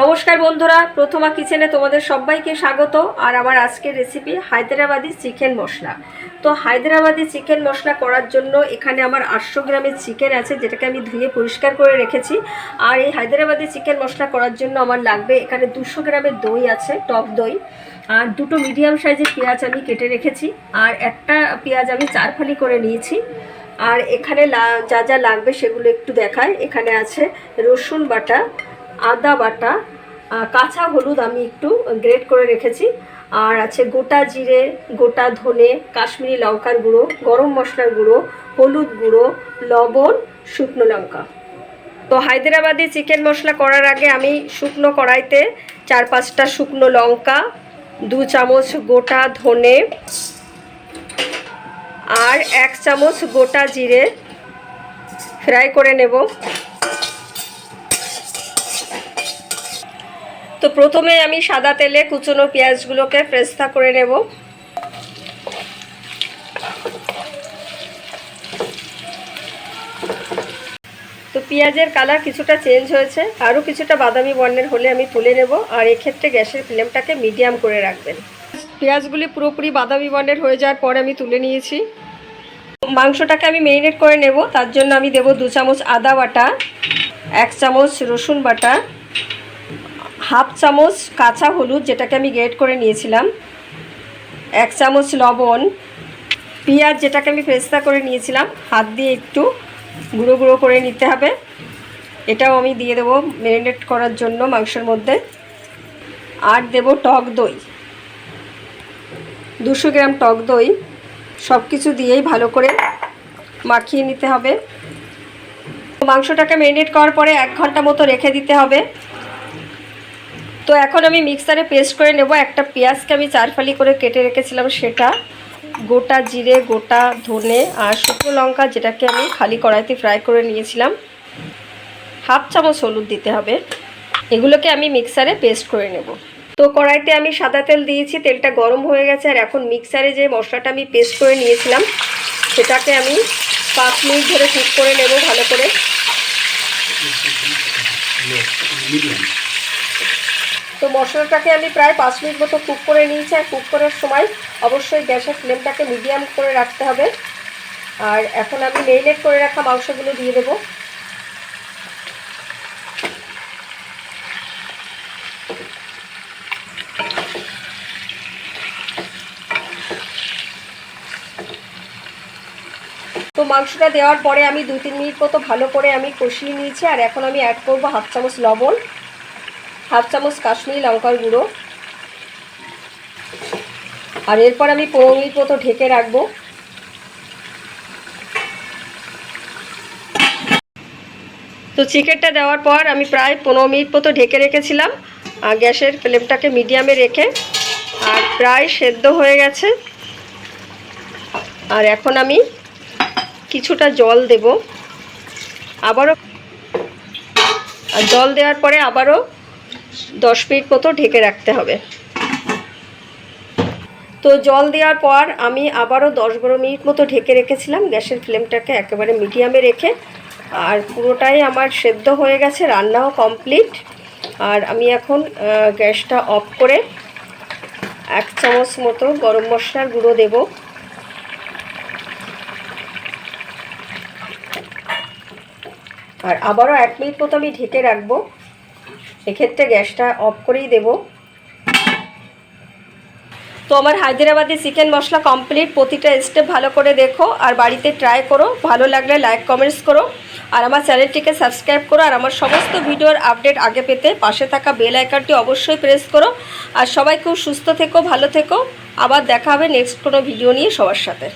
নমস্কার বন্ধুরা, প্রথমা কিচেনে তোমাদের সবাইকে স্বাগত। আর আমার আজকের রেসিপি হায়দ্রাবাদি চিকেন মশলা। তো হায়দ্রাবাদি চিকেন মশলা করার জন্য এখানে আমার আটশো গ্রামের চিকেন আছে, যেটাকে আমি ধুয়ে পরিষ্কার করে রেখেছি। আর এই হায়দ্রাবাদি চিকেন মশলা করার জন্য আমার লাগবে এখানে দুশো গ্রামের দই আছে, টক দই। আর দুটো মিডিয়াম সাইজের পেঁয়াজ আমি কেটে রেখেছি। আর একটা পেঁয়াজ আমি চার ফালি করে নিয়েছি। আর এখানে যা যা লাগবে সেগুলো একটু দেখায় এখানে আছে রসুন বাটা আদা বাটা কাঁচা হলুদ আমি একটু গ্রেট করে রেখেছি। আর আছে গোটা জিরে, গোটা ধনে, কাশ্মীরি লঙ্কার গুঁড়ো, গরম মশলার গুঁড়ো, হলুদ গুঁড়ো, লবণ, শুকনো লঙ্কা। তো হায়দ্রাবাদি চিকেন মশলা করার আগে আমি শুকনো কড়াইতে চার পাঁচটা শুকনো লঙ্কা, দু চামচ গোটা ধনে আর এক চামচ গোটা জিরে ফ্রাই করে নেব। তো প্রথমে আমি সাদা তেলে কুচনো পেঁয়াজগুলোকে ফ্রেস্তা করে নেব। তো পেঁয়াজের কালার কিছুটা চেঞ্জ হয়েছে। আরও কিছুটা বাদামি বর্ণের হলে আমি তুলে নেব। আর এক্ষেত্রে গ্যাসের ফ্লেমটাকে মিডিয়াম করে রাখবেন। পেঁয়াজগুলি পুরোপুরি বাদামি বর্ণের হয়ে যাওয়ার পর আমি তুলে নিয়েছি। মাংসটাকে আমি মেরিনেট করে নেব। তার জন্য আমি দেব দু চামচ আদা বাটা, এক চামচ রসুন বাটা হাফ চামচ কাঁচা হলুদ, যেটাকে আমি গ্রেট করে নিয়েছিলাম। এক চামচ লবণ, পেঁয়াজ, যেটাকে আমি ফ্রেস্তা করে নিয়েছিলাম। হাত দিয়ে একটু গুঁড়ো গুঁড়ো করে নিতে হবে। এটাও আমি দিয়ে দেবো ম্যারিনেট করার জন্য মাংসের মধ্যে। আর দেব টক দই। দুশো গ্রাম টক দই সব কিছু দিয়েই ভালো করে মাখিয়ে নিতে হবে। মাংসটাকে ম্যারিনেট করার পরে এক ঘণ্টা মতো রেখে দিতে হবে। তো এখন আমি মিক্সারে পেস্ট করে নেব। একটা পেঁয়াজকে আমি চার ফালি করে কেটে রেখেছিলাম সেটা। গোটা জিরে, গোটা ধনে আর শুকনো লঙ্কা যেটাকে আমি খালি কড়াইতে ফ্রাই করে নিয়েছিলাম। হাফ চামচ হলুদ দিতে হবে। এগুলোকে আমি মিক্সারে পেস্ট করে নেব। তো কড়াইতে আমি সাদা তেল দিয়েছি, তেলটা গরম হয়ে গেছে আর এখন মিক্সারে যে মশলাটা আমি পেস্ট করে নিয়েছিলাম, সেটাকে আমি পাঁচ মিনিট ধরে কুক করে নেব ভালো করে। তো মশলাটাকে আমি প্রায় পাঁচ মিনিট মতো কুক করে নিয়েছি আর কুক করার সময় অবশ্যই গ্যাসের ফ্লেমটাকে মিডিয়াম করে রাখতে হবে। আর এখন আমি মেরিনেট করে রাখা মাংসগুলো দিয়ে দেবো। তো মাংসটা দেওয়ার পরে আমি দু তিন মিনিট মতো ভালো করে আমি কষিয়ে নিয়েছি, আর এখন আমি অ্যাড করব হাফ চামচ লবণ। হাফ চামচ কাশ্মীরি লঙ্কার গুঁড়ো। আর এরপর আমি পনেরো মিনিট মতো ঢেকে রাখব। তো চিকেনটা দেওয়ার পর আমি প্রায় পনেরো মিনিট মতো ঢেকে রেখেছিলাম। আর গ্যাসের ফ্লেমটাকে মিডিয়ামে রেখে আর প্রায় সেদ্ধ হয়ে গেছে। আর এখন আমি কিছুটা জল দেব। আবারও জল দেওয়ার পরে আবারও দশ মিনিট মতো ঢেকে রাখতে হবে। তো জল দেওয়ার পর আমি আবারও দশ বারো মিনিট মতো ঢেকে রেখেছিলাম। গ্যাসের ফ্লেমটাকে একেবারে মিডিয়ামে রেখে আর পুরোটাই আমার সেদ্ধ হয়ে গেছে, রান্নাও কমপ্লিট। আর আমি এখন গ্যাসটা অফ করে এক চামচ মতো গরম মশলার গুঁড়ো দেবো। আর আবারও এক মিনিট মতো আমি ঢেকে রাখব। এক্ষেত্রে গ্যাসটা অফ করেই দেব। তো আমার হায়দ্রাবাদি চিকেন মশলা কমপ্লিট। প্রতিটা স্টেপ ভালো করে দেখো আর বাড়িতে ট্রাই করো। ভালো লাগলে লাইক কমেন্টস করো। আর আমার চ্যানেলটিকে সাবস্ক্রাইব করো। আর আমার সমস্ত ভিডিওর আপডেট আগে পেতে পাশে থাকা বেল আইকনটি অবশ্যই প্রেস করো। আর সবাই খুব সুস্থ থেকো, ভালো থেকো। আবার দেখা হবে নেক্সট কোনো ভিডিও নিয়ে সবার সাথে।